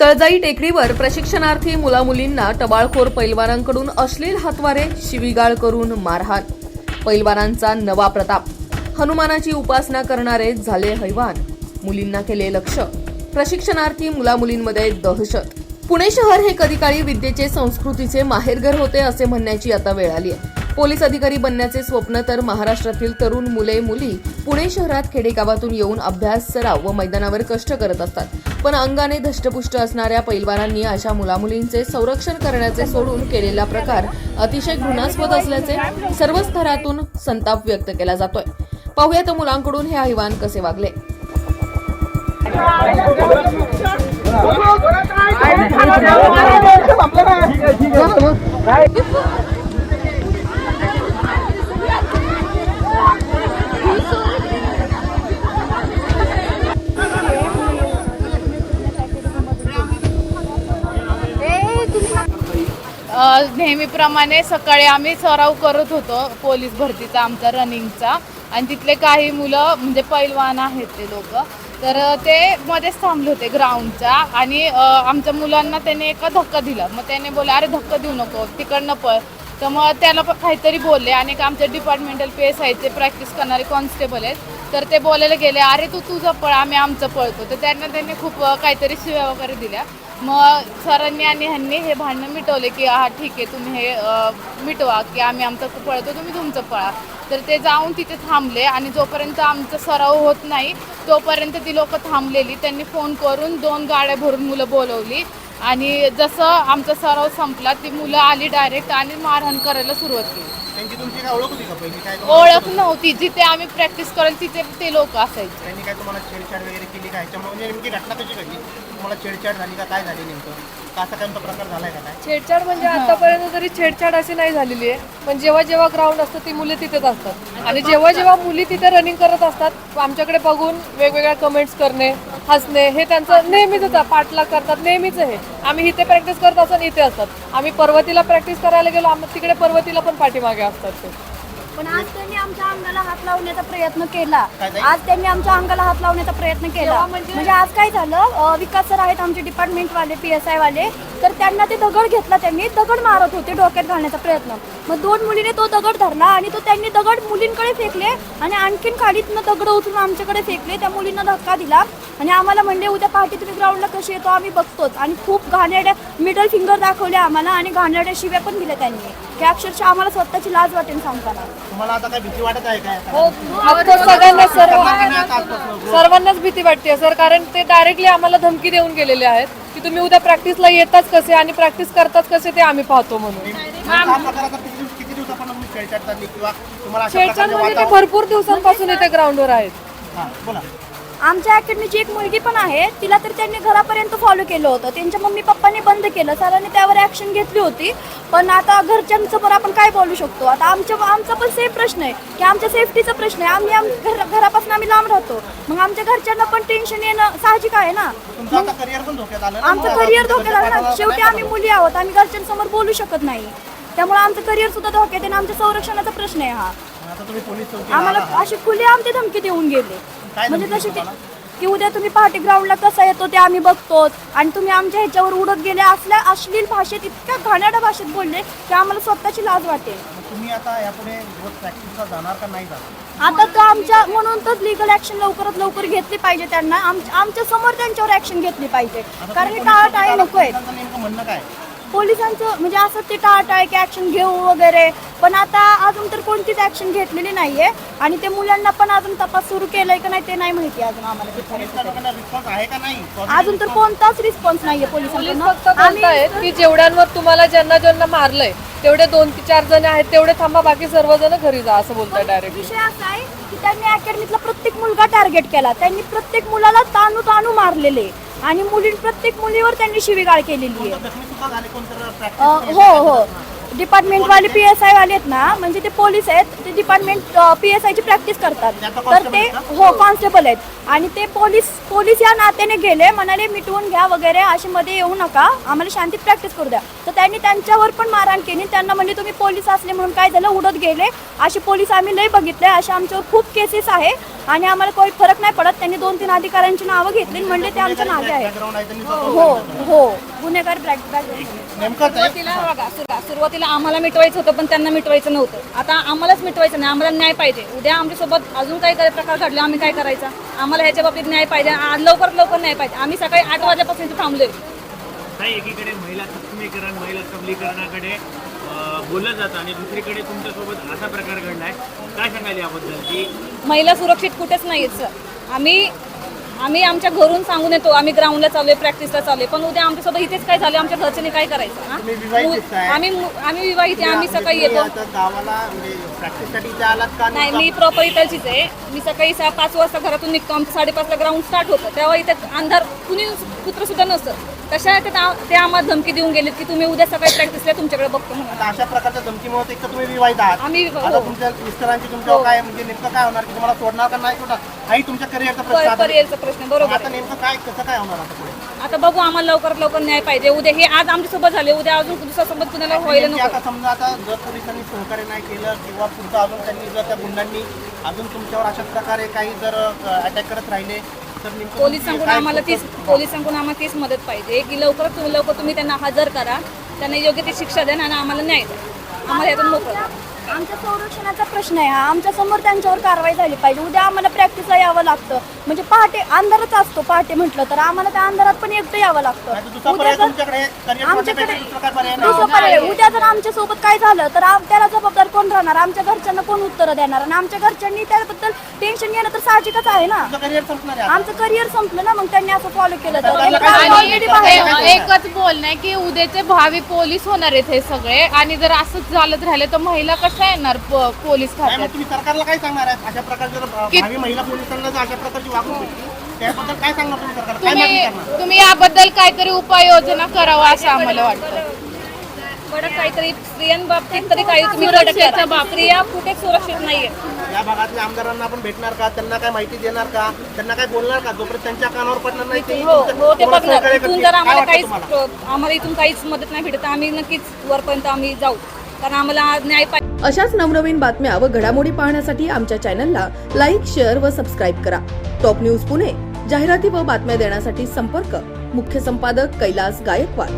तळजाई टेकडीवर प्रशिक्षणार्थी मुलामुलींना टबाळखोर पैलवानांकडून अश्लील हातवारे शिवीगाळ करून मारहाण. पैलवानांचा नवा प्रताप. हनुमानाची उपासना करणारे झाले हैवान. मुलींना केले लक्ष. प्रशिक्षणार्थी मुलामुलींमध्ये दहशत. पुणे शहर हे कधी काळी विद्येचे संस्कृतीचे माहेरघर होते असे म्हणण्याची आता वेळ आली आहे. पोलीस अधिकारी बनण्याचे स्वप्न तर महाराष्ट्रातील तरुण मुले मुली पुणे शहरात खेडेगावातून येऊन अभ्यास सराव व मैदानावर कष्ट करत असतात. पण अंगाने धष्टपुष्ट असणाऱ्या पैलवानांनी अशा मुलामुलींचे संरक्षण करण्याचे सोडून केलेला प्रकार अतिशय घृणास्पद असल्याचे सर्व स्तरातून संताप व्यक्त केला जातोय. पाहूया तर मुलांकडून हे आव्हान कसे वागले. नेहमीप्रमाणे सकाळी आम्ही सराव करत होतो पोलीस भरतीचा आमचा रनिंगचा. आणि तिथले काही मुलं म्हणजे पैलवान आहेत ते लोक. तर ते मध्येच थांबले होते ग्राउंडच्या. आणि आमच्या मुलांना त्याने एका धक्का दिला. मग त्याने बोला अरे धक्का देऊ नको. तिकडनं पळ. तर मग त्याला पण काहीतरी बोलले. आणि एक आमचे डिपार्टमेंटल पेस आहेत ते प्रॅक्टिस करणारे कॉन्स्टेबल आहेत. तर ते बोलायला गेले अरे तू तुझं पळ आम्ही आमचं पळतो. तर त्यांना त्यांनी खूप काहीतरी शिव्या वगैरे दिल्या. मग सरांनी आणि ह्यांनी हे भांडणं मिटवले की हा ठीक आहे तुम्ही हे मिटवा की आम्ही आमचं पळतो तुम्ही तुमचं पळा. तर ते जाऊन तिथे थांबले आणि जोपर्यंत आमचा सराव होत नाही तोपर्यंत ती लोक थांबलेली. त्यांनी फोन करून दोन गाड्या भरून मुलं बोलवली. आणि जसं आमचा सराव संपला ती मुलं आली डायरेक्ट आणि मारहाण करायला सुरुवात केली. त्यांची तुमची काय ओळख होती का? पहिली काय ओळख नव्हती. जिथे आम्ही प्रॅक्टिस करेल तिथे ते लोक असायचे. त्यांनी काय तुम्हाला छेडछाड वगैरे केली का? ह्याच्यामुळे म्हणजे नेमकी घटना कशी घडली? तुम्हाला छेडछाड झाली का? काय झाली नेमकं? का असा कोणता प्रकार झालाय का काय? छेडछाड म्हणजे आतापर्यंत तरी छेडछाड अशी नाही झालेली आहे. पण जेव्हा जेव्हा ग्राउंड असतं ती मुले तिथेच असतात. आणि जेव्हा जेव्हा मुली तिथे रनिंग करत असतात आमच्याकडे बघून वेगवेगळ्या कमेंट्स करणे हसणे हे त्यांचं नेहमीच आहे पाठलाग करतात नेहमीच हे आम्ही इथे प्रॅक्टिस करत असताना इथे असतात. आम्ही पर्वतीला प्रॅक्टिस करायला गेलो आम्ही तिकडे पर्वतीला पण पाठीमागे असतात ते. पण आज त्यांनी आमच्या अंगाला हात लावण्याचा प्रयत्न केला? आज त्यांनी आमच्या अंगाला हात लावण्याचा प्रयत्न केला. म्हणजे आज काय झालं? अं, विकास सर आहेत आमचे डिपार्टमेंट वाले पी एस आय वाले तर त्यांना ते दगड घेतला त्यांनी. दगड मारत होते डोक्यात घालण्याचा प्रयत्न. मग दोन मुलीने तो दगड धरला आणि तो त्यांनी दगड मुलींकडे फेकले आणि आणखीन खाडीतनं दगड उचलून आमच्याकडे फेकले. त्या मुलींना धक्का दिला आणि आम्हाला म्हणले उद्या पहाटे तुम्ही ग्राउंडला कशी येतो? आम्ही बघतोच. आणि खूप घाणेरड्या मिडल फिंगर दाखवले आम्हाला आणि घाणेरड्या शिव्या पण दिल्या त्यांनी. की अक्षरशः आम्हाला स्वतःची लाज वाटेल सांगताना. तुम्हाला आता काय भीती वाटत आहे काय? हो सगळ्यांना सर्व. सर्वांनाच भीती वाटते सर कारण ते डायरेक्टली आम्हाला धमकी देऊन गेलेले आहेत की तुम्ही उद्या प्रॅक्टिसला येताच कसे आणि प्रॅक्टिस करताच कसे ते आम्ही पाहतो म्हणून. किती दिवसापासून छेडछाड किंवा तुम्हाला म्हणजे ते भरपूर दिवसांपासून इथे ग्राउंडवर आहेत. हा बोला. आमच्या अकॅडमीची एक मुलगी पण आहे. तिला तर त्यांनी घरापर्यंत फॉलो केलं होतं. त्यांच्या मम्मी पप्पांनी बंद केलं. सरांनी त्यावर ॲक्शन घेतली होती. पण आता घरच्यांचं पण आपण काय बोलू शकतो? आता आमच्या आमचा पण सेम प्रश्न आहे. की आमच्या सेफ्टीचा प्रश्न आहे. आम्ही आम घर घरापासून आम्ही लांब राहतो. मग आमच्या घरच्यांना पण टेन्शन येणं साहजिक आहे ना? आमचं करिअर धोक्यात आलं ना? शेवटी आम्ही मुली आहोत. आम्ही घरच्यांसमोर बोलू शकत नाही. त्यामुळे आमचं करिअर सुद्धा धोक्यात आहे आणि आमच्या संरक्षणाचा प्रश्न आहे हा. आम्हाला. अशी खुली आमची धमकी देऊन गेले. काय म्हणजे धमकी तशी ते तुम्हाला? की उद्या तुम्ही पहाटे ग्राउंडला कसा येतो ते आम्ही बघतो आणि तुम्ही आमच्या ह्याच्यावर उडत गेले असल्या अश्लील भाषेत इतक्या घाण्याच्या भाषेत बोलले की आम्हाला स्वतःची लाज वाटेल मग तुम्ही आता यापुढे रोज प्रॅक्टिसला जाणार का नाही जाणार? आता तर आमच्या म्हणून तर लिगल ऍक्शन लवकरात लवकर घेतली पाहिजे त्यांना. आमच्या आमच्यासमोर त्यांच्यावर ऍक्शन घेतली पाहिजे. आता कारण हे तुम्ही टाळाटाळी पोलीस नको आहे पोलिसांचं नेमकं म्हणणं काय? पोलिसांचं म्हणजे असं ते टाळाटाळ की ऍक्शन घेऊ वगैरे. पण आता अजून तर कोणतीच ऍक्शन घेतलेली नाहीये. आणि ते मुलांना पण अजून तपास सुरू केलाय का नाही ते नाही माहिती अजून आम्हाला पोलीस रिस्पॉन्स आहे का नाही? अजून तर कोणताच रिस्पॉन्स नाहीये पोलीस फक्त पोलिसांकडून बोलतायत की जेवढ्यांवर तुम्हाला ज्यांना ज्यांना मारलंय तेवढे दोन ते चार जण आहेत तेवढे थांबा बाकी सर्वजण घरी जा असं बोलताय डायरेक्ट विषय असा आहे की त्यांनी अकॅडमीतला प्रत्येक मुलगा टार्गेट केला. त्यांनी प्रत्येक मुलाला ताणू ताणू मारलेले. आणि मुली प्रत्येक मुलीवर त्यांनी शिवीगाळ केलेली आहे. अ, हो हो. डिपार्टमेंट वाले पी एस आय वाले आहेत ना म्हणजे ते पोलीस आहेत ते डिपार्टमेंट पी एस आयची प्रॅक्टिस करतात. आता तर ते हो कॉन्स्टेबल आहेत. आणि ते पोलीस पोलीस या नात्याने गेले म्हणाले मिटवून घ्या वगैरे असे मध्ये येऊ नका आम्हाला शांतीत प्रॅक्टिस करू द्या. तर त्यांनी त्यांच्यावर पण मारहाण केली. त्यांना म्हणजे तुम्ही पोलीस असले म्हणून काय झालं? उडत गेले. असे पोलीस आम्ही लय बघितले असे आमच्यावर खूप केसेस आहे. आणि आम्हाला काही फरक नाही पडत. त्यांनी दोन तीन अधिकाऱ्यांची नावं घेतली आणि म्हणले ते आमच्या मागे आहे बॅकग्राऊंड आहे त्यांनी स्वतः हो हो. गुन्हेगार ब्लॅक बॅकग्राऊंड नेमकं ते सुरुवातीला बघा सुरुवात- सुरुवातीला आम्हाला मिटवायचं होतं पण त्यांना मिटवायचं नव्हतं. आता आम्हालाच मिटवायचं नाही आम्हाला न्याय पाहिजे. उद्या आमच्यासोबत अजून काही काही प्रकार घडले आम्ही काय करायचं? आम्हाला ह्याच्या बाबतीत न्याय पाहिजे आज लवकरात लवकर न्याय पाहिजे. आम्ही सकाळी आठ वाजेपासून इथे थांबलोय एकीकडे महिला सक्षमीकरण महिला सबलीकरणाकडे अं, बोललं जातं. आणि दुसरीकडे तुमच्यासोबत असा प्रकार घडलाय. काय सांगाल याबद्दल? की महिला सुरक्षित कुठेच नाही आहेत सर. आम्ही आम्ही आमच्या घरून सांगून येतो आम्ही ग्राउंडला चाललोय प्रॅक्टिसला चाललोय. पण उद्या आमच्यासोबत इथेच काय झालं? आमच्या घरच्यांनी काय करायचं? हा? आम्ही आम्ही विवाहित आहे आम्ही सकाळी येतो. म्हणजे नाही? मी प्रॉपर इथलचीच आहे. मी सकाळी सहा पाच वाजता घरातून निघतो. आमचं साडेपाचला ग्राउंड स्टार्ट होतं. तेव्हा इथे अंधार कुणी पुत्र सुद्धा नसतं. तशा ते ते आम्हाला धमकी देऊन गेलेत की तुम्ही उद्या सकाळी प्रॅक्टिसला तुमच्याकडे बघतो म्हणून. आता अशा प्रकारच्या धमकीमुळे एक तर तुम्ही विवाहित आहात. आम्ही आता हो. तुमच्या मिस्टरांची तुमच्यावर काय म्हणजे नेमकं काय होणार? की तुम्हाला सोडणार का नाही सोडणार? हाही तुमच्या करिअरचा प्रश्न पर-. पर्यायचा प्रश्न बरोबर. आता. नेमकं काय कसं काय होणार आता पुढे? आता बघू आम्हाला लवकरात लवकर न्याय पाहिजे. उद्या हे आज आमच्यासोबत झाले. उद्या अजून दुसऱ्यासोबत कुणाला व्हायला नेमकी नको. आता समजा आता जर पोलिसांनी सहकार्य नाही केलं किंवा पुढचं अजून त्यांनी जर त्या गुंडांनी अजून तुमच्यावर अशा प्रकारे काही जर अटॅक करत राहिले पोलिसांकडून आम्हाला तीच पोलिसांकडून आम्हाला तीच मदत पाहिजे. की लवकरात तुम्ही लवकर तुम्ही त्यांना हजर करा. त्यांना योग्य ती शिक्षा द्या आणि आम्हाला न्याय द्या. आम्हाला यातून मोकळं करा. आमच्या संरक्षणाचा प्रश्न आहे हा. आमच्यासमोर त्यांच्यावर कारवाई झाली पाहिजे. उद्या आम्हाला प्रॅक्टिसला यावं लागतं. म्हणजे पहाटे अंधारच असतो पहाटे म्हटलं तर. आम्हाला त्या अंधारात पण एकटं यावं लागतं. उद्या पर्याय जर आमच्याकडे दुसरा पर्याय उद्या जर आमच्यासोबत काय झालं तर त्याला जबाबदार कोण राहणार? आमच्या घरच्यांना कोण उत्तरं देणार? आणि आमच्या घरच्यांनी त्याबद्दल टेन्शन घेणं तर साहजिकच आहे ना. आमचं करिअर संपलं ना मग त्यांनी असं फॉलो केलं तर. काय काम already काय बाहेर? हे एकच बोलणं आहे की उद्याचे भावी पोलीस होणार आहेत हे सगळे. आणि जर असंच चालत राहिलं तर महिला कशा येणार प- पोलीस मग खात्यात? तुम्ही सरकारला काय सांगणार अशा प्रकारचे जर अ, की- भावी महिला पोलिसांना जर अशा प्रकारची वागणूक भेटली त्याबद्दल काय सांगणार तुम्ही सरकारला काय मागणी तुम्ही करणार? तुम्ही याबद्दल काहीतरी उपाययोजना करावा असं आम्हाला वाटतं. कडक काहीतरी स्त्रियांबाबतीत तरी काही तुम्ही कडक सुरक्षेच्या करा. बाबतीत. स्त्रिया कुठेच सुरक्षित नाहीये. या भागातल्या आमदारांना आपण भेटणार का? त्यांना काय माहिती देणार का? त्यांना काय बोलणार का? जोपर्यंत त्यांच्या कानावर पडणार नाही ते हो हो ते तुम्हाला बघणार. सहकार्य इथून करतील. जर काय आम्हाला वाटतं काहीच तुम्हाला? आम्हाला इथून काहीच मदत नाही भेटत. तर आम्ही नक्कीच वरपर्यंत आम्ही जाऊ. कारण आम्हाला न्याय पाहिजे अशाच नवनवीन बातम्या व घडामोडी पाहण्यासाठी आमच्या चॅनलला लाईक शेअर व सबस्क्राईब करा. टॉप न्यूज पुणे जाहिराती व बातम्या देण्यासाठी संपर्क. मुख्य संपादक कैलास गायकवाड.